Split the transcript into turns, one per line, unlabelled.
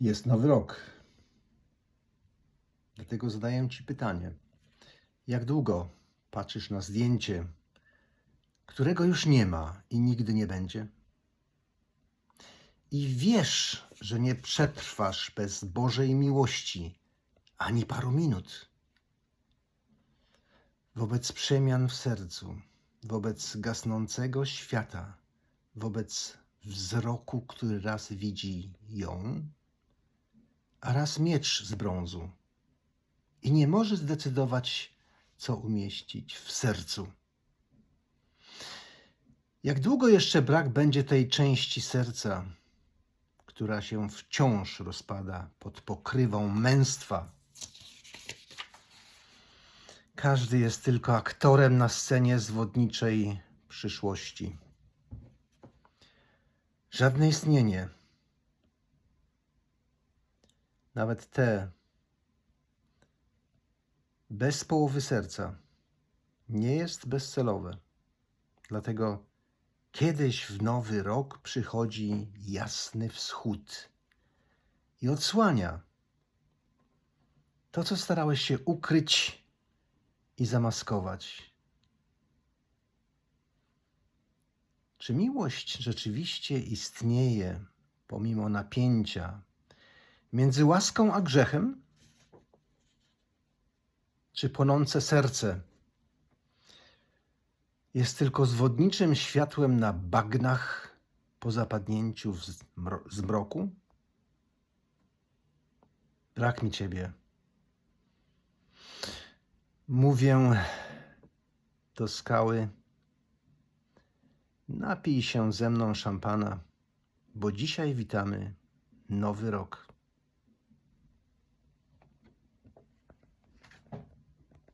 Jest nowy rok. Dlatego zadaję Ci pytanie. Jak długo patrzysz na zdjęcie, którego już nie ma i nigdy nie będzie? I wiesz, że nie przetrwasz bez Bożej miłości ani paru minut. Wobec przemian w sercu, wobec gasnącego świata, wobec wzroku, który raz widzi ją, a raz miecz z brązu i nie może zdecydować, co umieścić w sercu. Jak długo jeszcze brak będzie tej części serca, która się wciąż rozpada pod pokrywą męstwa? Każdy jest tylko aktorem na scenie zwodniczej przyszłości. Żadne istnienie, nawet te bez połowy serca, nie jest bezcelowe. Dlatego kiedyś w nowy rok przychodzi jasny wschód i odsłania to, co starałeś się ukryć i zamaskować. Czy miłość rzeczywiście istnieje pomimo napięcia między łaską a grzechem? Czy płonące serce jest tylko zwodniczym światłem na bagnach po zapadnięciu w zmro- zmroku? Brak mi ciebie. Mówię do skały. Napij się ze mną szampana, bo dzisiaj witamy nowy rok.